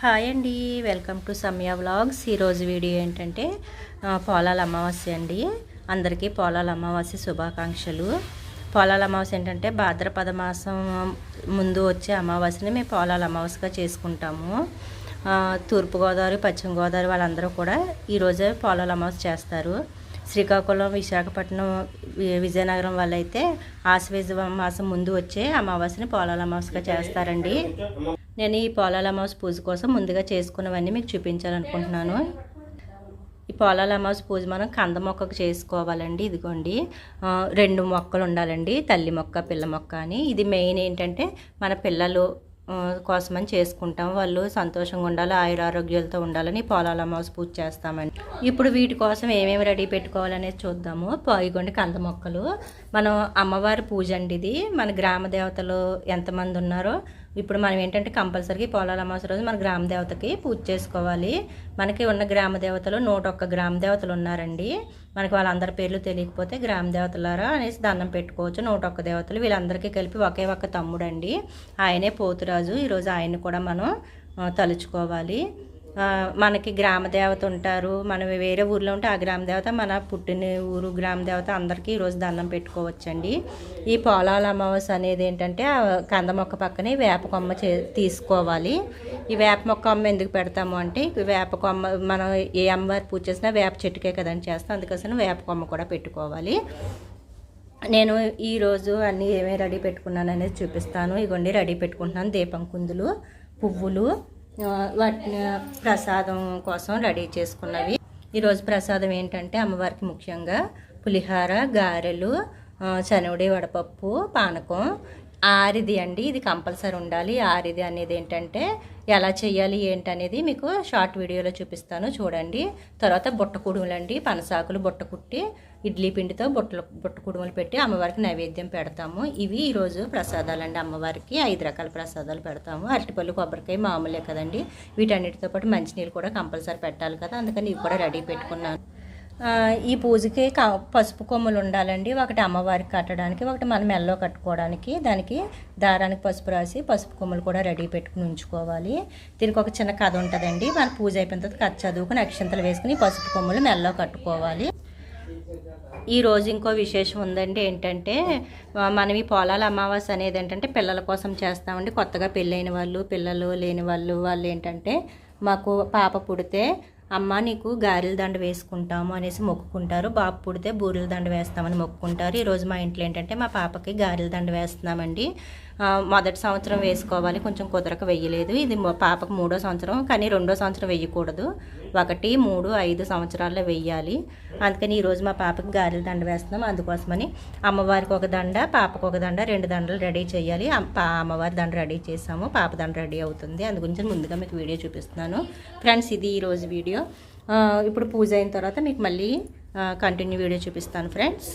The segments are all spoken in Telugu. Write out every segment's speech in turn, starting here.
హాయ్ అండి. Welcome to Samaya vlogs. ఈరోజు వీడియో ఏంటంటే పోలాల అమావాస్య అండి. అందరికీ పోలాల అమావాస్య శుభాకాంక్షలు. పోలాల అమావాస్య ఏంటంటే భాద్రపద మాసం ముందు వచ్చే అమావాస్యని మేము పోలాల అమావాస్యగా చేసుకుంటాము. తూర్పుగోదావరి పశ్చిమ గోదావరి వాళ్ళందరూ కూడా ఈరోజే పోలాల అమావాస్య చేస్తారు. శ్రీకాకుళం విశాఖపట్నం విజయనగరం వాళ్ళైతే ఆశ్వేజ మాసం ముందు వచ్చే అమావాస్యని పోలాల అమావాస్యగా చేస్తారండి. నేను ఈ పోలాల అమావాస పూజ కోసం ముందుగా చేసుకున్నవన్నీ మీకు చూపించాలనుకుంటున్నాను. ఈ పోలాల అమావాస పూజ మనం కంద మొక్కకు చేసుకోవాలండి ఇదిగోండి. రెండు మొక్కలు ఉండాలండి తల్లి మొక్క పిల్ల మొక్క అని. ఇది మెయిన్ ఏంటంటే మన పిల్లలు కోసమని చేసుకుంటాం. వాళ్ళు సంతోషంగా ఉండాలి ఆయుర ఆరోగ్యాలతో ఉండాలని పొలాల అమావాస పూజ చేస్తామండి. ఇప్పుడు వీటి కోసం ఏమేమి రెడీ పెట్టుకోవాలనేది చూద్దాము. ఇగోండి కంద మొక్కలు. మనం అమ్మవారి పూజ అండి ఇది. మన గ్రామ దేవతలు ఎంతమంది ఉన్నారో ఇప్పుడు మనం ఏంటంటే కంపల్సరీ పోలాల అమావాస రోజు మన గ్రామ దేవతకి పూజ చేసుకోవాలి. మనకి ఉన్న గ్రామ దేవతలు నూట ఒక్క గ్రామ దేవతలు ఉన్నారండి. మనకి వాళ్ళందరి పేర్లు తెలియకపోతే గ్రామ దేవతలారా అనేసి దండం పెట్టుకోవచ్చు. నూట ఒక్క దేవతలు వీళ్ళందరికీ కలిపి ఒకే ఒక్క తమ్ముడు అండి ఆయనే పోతురాజు. ఈరోజు ఆయన్ని కూడా మనం తలుచుకోవాలి. మనకి గ్రామ దేవత ఉంటారు. మనం వేరే ఊర్లో ఉంటే ఆ గ్రామ దేవత మన పుట్టిన ఊరు గ్రామ దేవత అందరికీ ఈరోజు దండం పెట్టుకోవచ్చండి. ఈ పొలాల అమావాస్య అనేది ఏంటంటే కంద మొక్క పక్కనే వేప కొమ్మ చే తీసుకోవాలి. ఈ వేప మొక్క అమ్మ ఎందుకు పెడతాము అంటే వేప కొమ్మ మనం ఏ అమ్మవారి పూజ చేసినా వేప చెట్టుకే కదండి చేస్తాం. అందుకోసం వేప కొమ్మ కూడా పెట్టుకోవాలి. నేను ఈరోజు అన్నీ ఏమేమి రెడీ పెట్టుకున్నాను అనేది చూపిస్తాను. ఇగోండి రెడీ పెట్టుకుంటున్నాను. దీపం కుందులు పువ్వులు వాటిని ప్రసాదం కోసం రెడీ చేసుకున్నవి. ఈరోజు ప్రసాదం ఏంటంటే అమ్మవారికి ముఖ్యంగా పులిహార గారెలు శనవడి వడపప్పు పానకం ఆరిది అండి ఇది కంపల్సరీ ఉండాలి. ఆరిది అనేది ఏంటంటే ఎలా చేయాలి ఏంటనేది మీకు షార్ట్ వీడియోలో చూపిస్తాను చూడండి. తర్వాత బుట్ట కుడుములు అండి పనసాకులు బుట్ట కుట్టి ఇడ్లీ పిండితో బుట్టలు బుట్ట కుడుములు పెట్టి అమ్మవారికి నైవేద్యం పెడతాము. ఇవి ఈరోజు ప్రసాదాలు అండి అమ్మవారికి ఐదు రకాల ప్రసాదాలు పెడతాము. అరటిపళ్ళు కొబ్బరికాయ మామూలే కదండి. వీటన్నిటితో పాటు మంచినీళ్ళు కూడా కంపల్సరీ పెట్టాలి కదా అందుకని ఇవి కూడా రెడీ పెట్టుకున్నాను. ఈ పూజకి పసుపు కొమ్ములు ఉండాలండి. ఒకటి అమ్మవారికి కట్టడానికి ఒకటి మన మెల్లో కట్టుకోవడానికి. దానికి దారానికి పసుపు రాసి పసుపు కొమ్ములు కూడా రెడీ పెట్టుకుని ఉంచుకోవాలి. దీనికి ఒక చిన్న కథ ఉంటుందండి. మన పూజ అయిపోయిన తర్వాత కథ చదువుకుని అక్షంతలు వేసుకుని పసుపు కొమ్ములు మెల్లో కట్టుకోవాలి. ఈ రోజు ఇంకో విశేషం ఉందండి ఏంటంటే మనం ఈ పొలాల అమావాస్య అనేది ఏంటంటే పిల్లల కోసం చేస్తామండి. కొత్తగా పెళ్ళైన వాళ్ళు పిల్లలు లేని వాళ్ళు వాళ్ళు ఏంటంటే మాకు పాప పుడితే అమ్మ నీకు గారెల దండ వేసుకుంటాము అనేసి మొక్కుకుంటారు. బాబు పుడితే బూరెల దండ వేస్తామని మొక్కుకుంటారు. ఈరోజు మా ఇంట్లో ఏంటంటే మా పాపకి గారెల దండ వేస్తున్నామండి. మొదటి సంవత్సరం వేసుకోవాలి. కొంచెం కుదరక వెయ్యలేదు ఇది పాపకు మూడో సంవత్సరం కానీ రెండో సంవత్సరం వెయ్యకూడదు ఒకటి మూడు ఐదు సంవత్సరాల్లో వెయ్యాలి అందుకని ఈరోజు మా పాపకి గారెల దండ వేస్తున్నాం. అందుకోసమని అమ్మవారికి ఒక దండ పాపకు ఒక దండ రెండు దండలు రెడీ చేయాలి. అమ్మవారి దండ రెడీ చేసాము. పాప దండ రెడీ అవుతుంది. అందు గురించి ముందుగా మీకు వీడియో చూపిస్తున్నాను. ఫ్రెండ్స్ ఇది ఈరోజు వీడియో. ఇప్పుడు పూజ అయిన తర్వాత మీకు మళ్ళీ కంటిన్యూ వీడియో చూపిస్తాను ఫ్రెండ్స్.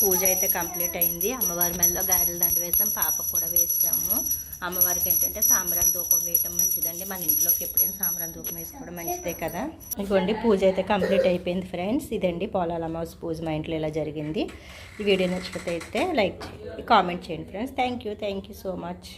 పూజ అయితే కంప్లీట్ అయింది. అమ్మవారి మెల్లో గారెల దండ వేసాం పాపకు కూడా వేసాము. అమ్మవారికి ఏంటంటే సాంబ్రాన్ ధూపం వేయటం మంచిదండి. మన ఇంట్లోకి ఎప్పుడైనా సాంబ్రాన్ ధూపం వేసుకోవడం మంచిదే కదా. ఇదిగోండి పూజ అయితే కంప్లీట్ అయిపోయింది ఫ్రెండ్స్. ఇదండి పోలాల అమ్మవారి పూజ మా ఇంట్లో ఇలా జరిగింది. ఈ వీడియో నచ్చితే అయితే లైక్ కామెంట్ చేయండి friends. Thank you thank you so much.